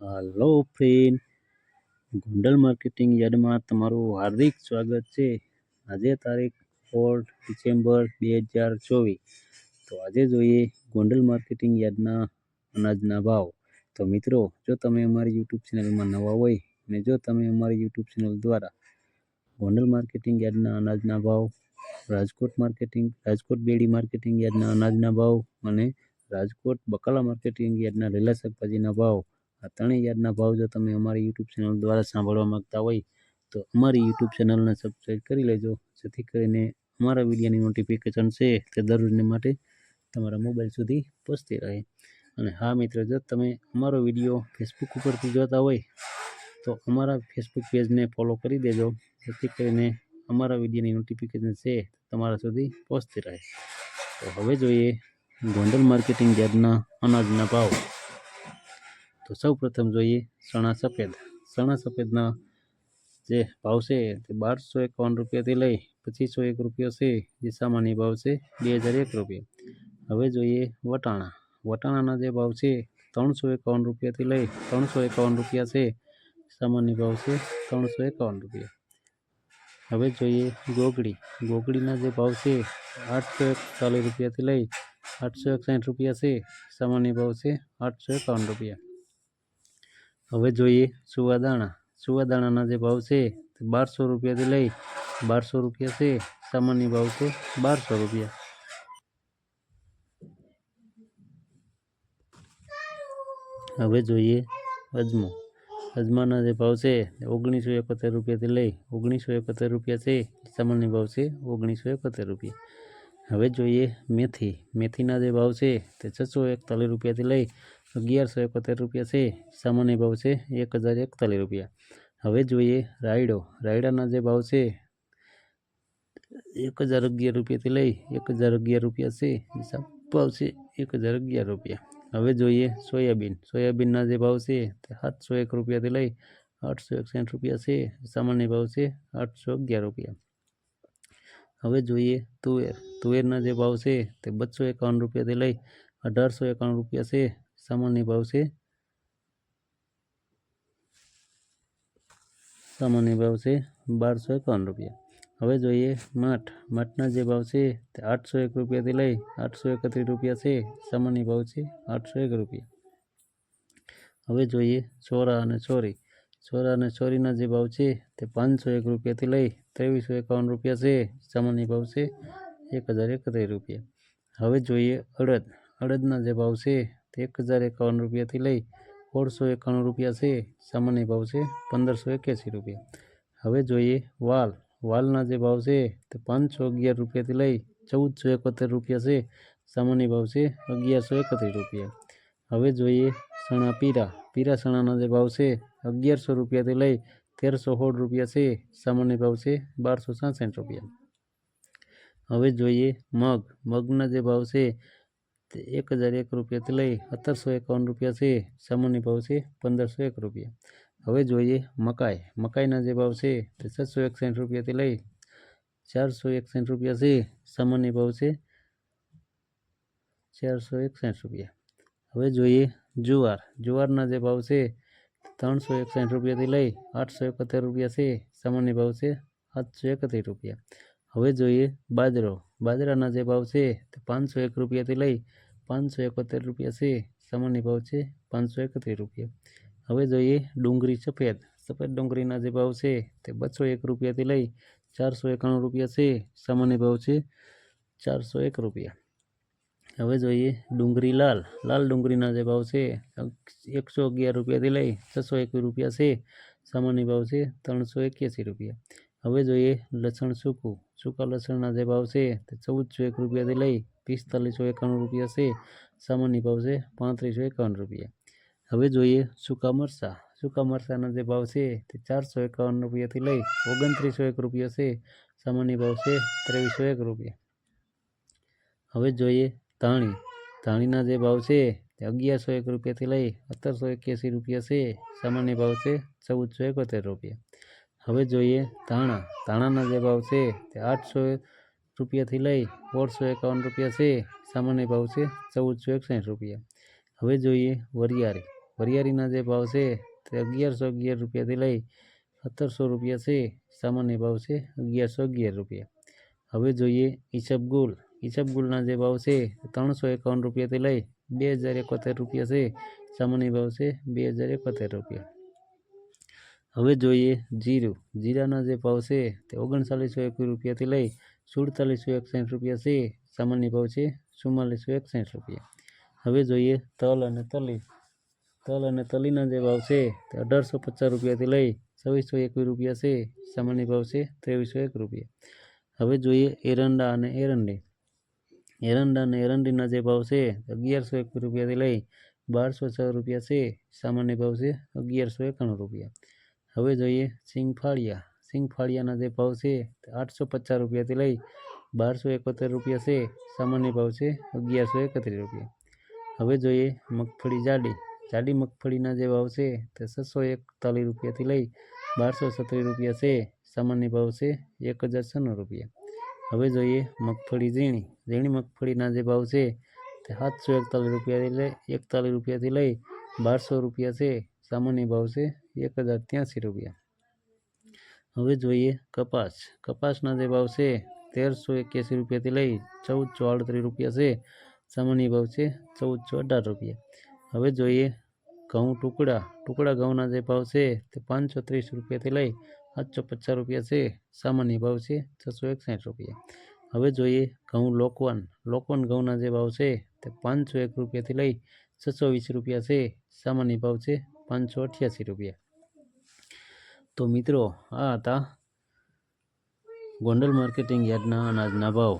હાલો friend, Gondal marketing યાર્ડમાં તમારું હાર્દિક સ્વાગત છે. આજે તારીખ ફોર ડિસેમ્બર બે હજાર ચોવીસ. તો આજે જોઈએ ગોંડલ માર્કેટિંગ યાર્ડના અનાજના ભાવ. તો મિત્રો, જો તમે અમારી યુટ્યુબ ચેનલમાં નવા હોય અને જો તમે અમારી યુટ્યુબ ચેનલ દ્વારા ગોંડલ માર્કેટિંગ યાર્ડના અનાજના ભાવ, રાજકોટ માર્કેટિંગ, રાજકોટ બેડી માર્કેટિંગ યાર્ડના અનાજના ભાવ અને રાજકોટ બકાલા માર્કેટિંગ યાર્ડના લીલા શાકભાજીના ભાવ આ ત્રણેય યાર્ડના ભાવ જો તમે અમારી યુટ્યુબ ચેનલ દ્વારા સાંભળવા માંગતા હોય, તો અમારી યુટ્યુબ ચેનલને સબસ્ક્રાઈબ કરી લેજો. જેથી કરીને અમારા વિડીયોની નોટિફિકેશન છે તે દરરોજને માટે તમારા મોબાઈલ સુધી પહોંચતી રહે. અને હા મિત્રો, જો તમે અમારો વીડિયો ફેસબુક ઉપરથી જોતા હોય, તો અમારા ફેસબુક પેજને ફોલો કરી દેજો. જેથી કરીને અમારા વિડીયોની નોટિફિકેશન છે તમારા સુધી પહોંચતી રહે. તો હવે જોઈએ ગોંડલ માર્કેટિંગ યાર્ડના અનાજના ભાવ. તો સૌ પ્રથમ જોઈએ ચણા સફેદ ચણા સફેદના જે ભાવ છે તે બારસો એકાવન રૂપિયાથી લઈ પચીસો એક રૂપિયો છે જે સામાન્ય ભાવ છે બે હજાર એક રૂપિયા હવે જોઈએ વટાણા વટાણાના જે ભાવ છે ત્રણસો એકાવન રૂપિયાથી લઈ ત્રણસો એકાવન રૂપિયા છે સામાન્ય ભાવ છે ત્રણસો એકાવન રૂપિયા હવે જોઈએ ગોગડી ગોગડીના જે ભાવ છે આઠસો એકતાલીસ રૂપિયાથી લઈ આઠસો એકસાઠ રૂપિયા છે સામાન્ય ભાવ છે આઠસો એકાવન રૂપિયા હવે જોઈએ સુવાદાણા સુવાદાણાના જે ભાવ છે તે બારસો રૂપિયાથી લઈ બારસો રૂપિયા છે સામાન્ય ભાવ છે બારસો રૂપિયા હવે જોઈએ અજમો અજમાના જે ભાવ છે તે ઓગણીસો એકોતેર રૂપિયાથી લઈ ઓગણીસો એકોતેર રૂપિયા છે સામાન્ય ભાવ છે ઓગણીસો એકોતેર રૂપિયા હવે જોઈએ મેથી મેથીના જે ભાવ છે તે છસો એકતાલીસ રૂપિયાથી લઈ અગિયારસો એકોતેર રૂપિયા છે સામાન્ય ભાવ છે એક હજાર એકતાલીસ રૂપિયા હવે જોઈએ રાયડો રાયડાના જે ભાવ છે એક હજાર અગિયાર રૂપિયાથી લઈ એક હજાર અગિયાર રૂપિયા છે હિસાબ ભાવ છે એક હજાર અગિયાર રૂપિયા હવે જોઈએ સોયાબીન સોયાબીનના જે ભાવ છે તે સાતસો એક રૂપિયાથી લઈ આઠસો એકસઠ રૂપિયા છે સામાન્ય ભાવ છે આઠસો અગિયાર રૂપિયા હવે જોઈએ તુવેર તુવેરના જે ભાવ છે તે બસો એકાવન રૂપિયાથી લઈ અઢારસો એકાવન રૂપિયા છે સામાન્ય ભાવ છે સામાન્ય ભાવ છે બારસો એકાવન રૂપિયા હવે જોઈએ માઠ માઠના જે ભાવ છે તે આઠસો એક રૂપિયાથી લઈ આઠસો એકત્રીસ રૂપિયા છે સામાન્ય ભાવ છે આઠસો એક રૂપિયા હવે જોઈએ ચોરા અને ચોરી ચોરા અને ચોરીના જે ભાવ છે તે પાંચસો એક રૂપિયાથી લઈ ત્રેવીસો એકાવન રૂપિયા છે સામાન્ય ભાવ છે એક હજાર એકત્રીસ રૂપિયા હવે જોઈએ અડદ અડદના જે ભાવ છે તે એક હજાર એકાવન રૂપિયાથી લઈ સોળસો એકાણું રૂપિયા છે, સામાન્ય ભાવ છે પંદરસો એક્યાસી રૂપિયા. હવે જોઈએ વાલ. વાલના જે ભાવ છે તે પાંચસો અગિયાર રૂપિયાથી લઈ ચૌદસો એકોતેર રૂપિયા છે, સામાન્ય ભાવ છે અગિયારસો એકત્રીસ રૂપિયા. હવે જોઈએ સણા પીરા. પીરા સણાના જે ભાવ છે અગિયારસો રૂપિયાથી લઈ તેરસો સોળ રૂપિયા છે, સામાન્ય ભાવ છે બારસો સાસઠ રૂપિયા. હવે જોઈએ મગ. મગના જે ભાવ છે તે એક હજાર એક રૂપિયાથી લઈ સત્તરસો એકાવન રૂપિયા છે સામાન્ય ભાવ છે પંદરસો એક રૂપિયા હવે જોઈએ મકાઈ મકાઈના જે ભાવ છે તે છસો એકસઠ રૂપિયાથી લઈ ચારસો એકસઠ રૂપિયા છે સામાન્ય ભાવ છે ચારસો એકસઠ રૂપિયા હવે જોઈએ જુવાર જુવારના જે ભાવ છે ત્રણસો એકસઠ રૂપિયાથી લઈ આઠસો એકોતેર રૂપિયા છે સામાન્ય ભાવ છે સાતસો એકત્રીસ રૂપિયા હવે જોઈએ બાજરો બાજરાના જે ભાવ છે તે પાંચસો એક રૂપિયાથી લઈ પાંચસો એકોતેર રૂપિયા છે સામાન્ય ભાવ છે પાંચસો એકત્રીસ રૂપિયા હવે જોઈએ ડુંગળી સફેદ સફેદ ડુંગળીના જે ભાવ છે તે બસો એક રૂપિયાથી લઈ ચારસો એકાણું રૂપિયા છે સામાન્ય ભાવ છે ચારસો એક રૂપિયા હવે જોઈએ ડુંગળી લાલ લાલ ડુંગળીના જે ભાવ છે એકસો અગિયાર રૂપિયાથી લઈ છસો એકવીસ રૂપિયા છે સામાન્ય ભાવ છે ત્રણસો એક્યાસી રૂપિયા હવે જોઈએ લસણ સૂકું. સૂકા લસણના જે ભાવ છે તે ચૌદસો એક રૂપિયાથી લઈ પિસ્તાલીસો એકાણું રૂપિયા છે. સામાન્ય ભાવ છે પાંત્રીસો એકાવન રૂપિયા. હવે જોઈએ સૂકા મરચાં. સૂકા મરચાંના જે ભાવ છે તે ચારસો એકાવન રૂપિયાથી લઈ ઓગણત્રીસો એક રૂપિયા છે. સામાન્ય ભાવ છે ત્રેવીસો એક રૂપિયા. હવે જોઈએ ધાણી. ધાણીના જે ભાવ છે તે અગિયારસો એક રૂપિયાથી લઈ સત્તરસો એક્યાસી રૂપિયા છે. સામાન્ય ભાવ છે ચૌદસો એકોતેર રૂપિયા. હવે જોઈએ ધાણા ધાણાના જે ભાવ છે તે આઠસો રૂપિયાથી લઈ સોળસો એકાવન રૂપિયા છે સામાન્ય ભાવ છે ચૌદસો એકસઠ રૂપિયા હવે જોઈએ વરિયાળી વરિયાળીના જે ભાવ છે તે અગિયારસો અગિયાર રૂપિયાથી લઈ સત્તરસો રૂપિયા છે સામાન્ય ભાવ છે અગિયારસો અગિયાર રૂપિયા હવે જોઈએ ઈસબગુલ ઈસબગુલના જે ભાવ છે તે ત્રણસો એકાવન રૂપિયાથી લઈ બે હજાર એકોતેર રૂપિયા છે સામાન્ય ભાવ છે બે હજાર એકોતેર રૂપિયા હવે જોઈએ જીરું. જીરાના જે ભાવ છે તે ઓગણચાલીસો એકવીસ રૂપિયાથી લઈ સુડતાલીસો એકસાઠ રૂપિયા છે. સામાન્ય ભાવ છે ચુમ્માલીસો એકસાઠ રૂપિયા. હવે જોઈએ તલ અને તલી. તલ અને તલીના જે ભાવ છે તે અઢારસો પચાસ રૂપિયાથી લઈ છવ્વીસો એકવીસ રૂપિયા છે. સામાન્ય ભાવ છે ત્રેવીસો એક રૂપિયા. હવે જોઈએ એરંડા અને એરંડી. એરંડા અને એરંડીના જે ભાવ છે અગિયારસો એકવીસ રૂપિયાથી લઈ બારસો છ રૂપિયા છે. સામાન્ય ભાવ છે અગિયારસો એકાણું રૂપિયા. હવે જોઈએ સિંગફાળિયા. સિંગફાળિયાના જે ભાવ છે આઠસો પચાસ રૂપિયાથી લઈ બારસો એકોતેર રૂપિયા છે. સામાન્ય ભાવ છે અગિયારસો એકત્રીસ રૂપિયા. હવે જોઈએ મગફળી જાડી. જાડી મગફળીના જે ભાવ છે તે છસો એકતાલીસ રૂપિયાથી લઈ બારસો સત્રીસ રૂપિયા છે. સામાન્ય ભાવ છે એક હજાર છન્નું રૂપિયા. હવે જોઈએ મગફળી ઝીણી. ઝીણી મગફળીના જે ભાવ છે તે સાતસો એકતાલીસ રૂપિયાથી લઈ એકતાલીસ રૂપિયાથી લઈ બારસો રૂપિયા છે. સામાન્ય ભાવ છે એક હજાર ત્યાંસી રૂપિયા. હવે જોઈએ કપાસ. કપાસના જે ભાવ છે, તેરસો એક્યાસી રૂપિયાથી લઈ ચૌદસો આડત્રીસ રૂપિયા છે. સામાન્ય ભાવ છે ચૌદસો અઢાર રૂપિયા. હવે જોઈએ ઘઉં ટુકડા. ટુકડા ઘઉંના જે ભાવ છે, તે પાંચસો ત્રીસ રૂપિયાથી લઈ આઠસો પચાસ રૂપિયા છે. સામાન્ય ભાવ છે છસો એકસાઠ રૂપિયા. હવે જોઈએ ઘઉં લોકવન. લોકવન ઘઉંના જે ભાવ છે, તે પાંચસો એક રૂપિયાથી લઈ છસો વીસ રૂપિયા છે. સામાન્ય ભાવ છે પાંચસો અઠ્યાસી રૂપિયા. તો મિત્રો, આ હતા ગોંડલ માર્કેટિંગ યાર્ડના અનાજના ભાવ.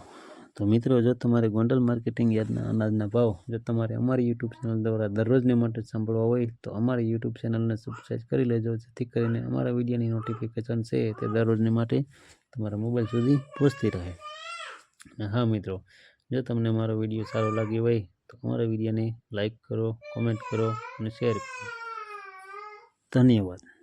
તો મિત્રો, જો તમારે ગોંડલ માર્કેટિંગ યાર્ડના અનાજના ભાવ, જો તમારે અમારી યુટ્યુબ ચેનલ દ્વારા દરરોજને માટે સાંભળવા હોય, તો અમારી યુટ્યુબ ચેનલને સબસ્ક્રાઈબ કરી લેજો, જેથી કરીને અમારા વિડીયોની નોટિફિકેશન છે તે દરરોજને માટે તમારા મોબાઈલ સુધી પહોંચતી રહે. અને હા, મિત્રો, જો તમને મારો વીડિયો સારો લાગ્યો હોય, તો અમારા વિડીયોને લાઈક કરો કોમેન્ટ કરો અને શેર કરો. ધન્યવાદ.